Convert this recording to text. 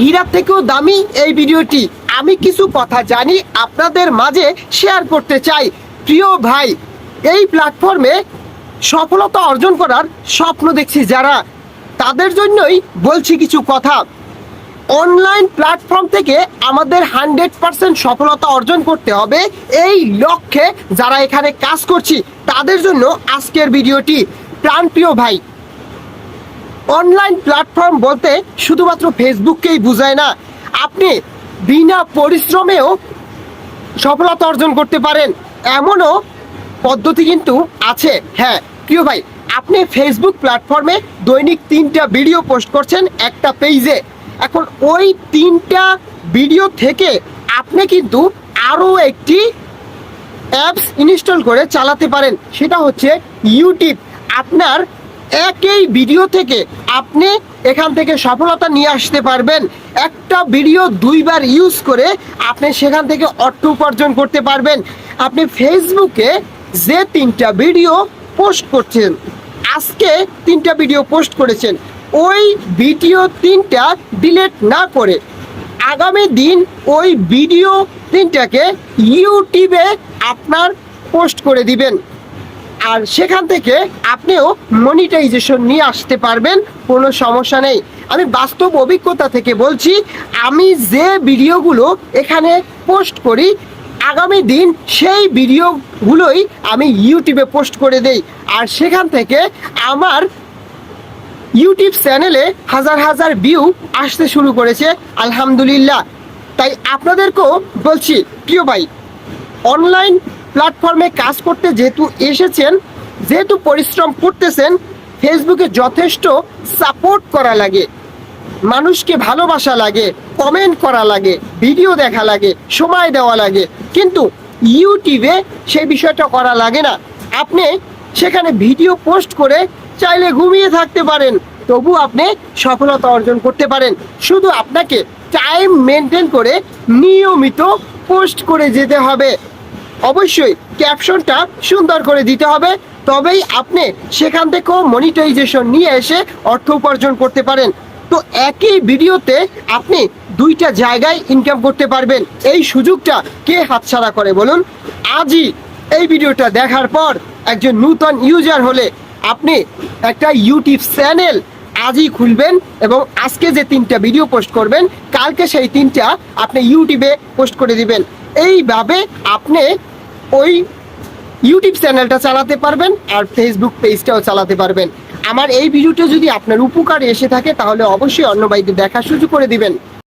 হীরার থেকেও দামি এই ভিডিওটি। আমি কিছু কথা জানি আপনাদের মাঝে শেয়ার করতে চাই। প্রিয় ভাই, এই প্ল্যাটফর্মে সফলতা অর্জন করার স্বপ্ন দেখছি যারা। তাদের জন্যই বলছি কিছু কথা। অনলাইন প্ল্যাটফর্ম থেকে আমাদের হান্ড্রেড পার্সেন্ট সফলতা অর্জন করতে হবে এই লক্ষ্যে যারা এখানে কাজ করছি, তাদের জন্য আজকের ভিডিওটি। প্রাণপ্রিয় ভাই অনলাইন প্ল্যাটফর্ম বলতে শুধুমাত্র ফেসবুককেই বোঝায় না, আপনি বিনা পরিশ্রমেও সফলতা অর্জন করতে পারেন। এমনও পদ্ধতি কিন্তু আছে। হ্যাঁ প্রিয় ভাই, আপনি ফেসবুক প্ল্যাটফর্মে দৈনিক তিনটা ভিডিও পোস্ট করছেন একটা পেজে এখন ওই তিনটা ভিডিও থেকে আপনি কিন্তু আরও একটি অ্যাপস ইনস্টল করে চালাতে পারেন। সেটা হচ্ছে ইউটিউব। আপনার একই ভিডিও থেকে আপনি এখান থেকে সফলতা নিয়ে আসতে পারবেন। একটা ভিডিও দুইবার ইউজ করে আপনি সেখান থেকে অর্থ উপার্জন করতে পারবেন। আপনি ফেসবুকে যে তিনটা ভিডিও পোস্ট করছেন, আজকে তিনটা ভিডিও পোস্ট করেছেন, ওই ভিডিও তিনটা ডিলিট না করে আগামী দিন ওই ভিডিও তিনটাকে ইউটিউবে আপনার পোস্ট করে দিবেন। আর সেখান থেকে আপনিও মনিটাইজেশন নিয়ে আসতে পারবেন, কোনো সমস্যা নেই। আমি বাস্তব অভিজ্ঞতা থেকে বলছি, আমি যে ভিডিওগুলো এখানে পোস্ট করি, আগামী দিন সেই ভিডিওগুলোই আমি ইউটিউবে পোস্ট করে দেই। আর সেখান থেকে আমার ইউটিউব চ্যানেলে হাজার হাজার ভিউ আসতে শুরু করেছে, আলহামদুলিল্লাহ। তাই আপনাদেরকেও বলছি, প্রিয় ভাই অনলাইন প্ল্যাটফর্মে কাজ করতে যেহেতু এসেছেন, যেহেতু পরিশ্রম করতেছেন ফেসবুকে যথেষ্ট সাপোর্ট করা লাগে, মানুষকে ভালোবাসা লাগে কমেন্ট করা লাগে ভিডিও দেখা লাগে, সময় দেওয়া লাগে, কিন্তু ইউটিউবে সেই বিষয়টা করা লাগে না। আপনি সেখানে ভিডিও পোস্ট করে চাইলে ঘুমিয়ে থাকতে পারেন, তবু আপনি সফলতা অর্জন করতে পারেন। শুধু আপনাকে টাইম মেনটেন করে নিয়মিত পোস্ট করে যেতে হবে। অবশ্যই ক্যাপশনটা সুন্দর করে দিতে হবে। তবেই আপনি সেখান থেকেও মনিটাইজেশন নিয়ে এসে অর্থ উপার্জন করতে পারেন। তো একই ভিডিওতে আপনি দুইটা জায়গায় ইনকাম করতে পারবেন। এই সুযোগটা কে হাতছাড়া করে বলুন? আজই এই ভিডিওটা দেখার পর একজন নূতন ইউজার হলে আপনি একটা ইউটিউব চ্যানেল আজই খুলবেন এবং আজকে যে তিনটা ভিডিও পোস্ট করবেন, কালকে সেই তিনটা আপনি ইউটিউবে পোস্ট করে দিবেন। এইভাবে আপনি ওই ইউটিউব চ্যানেলটা চালাতে পারবেন আর ফেসবুক পেজটাও চালাতে পারবেন। আমার এই ভিডিওটা যদি আপনার উপকারে এসে থাকে, তাহলে অবশ্যই অন্য ভাইদের দেখার সুযোগ করে দিবেন।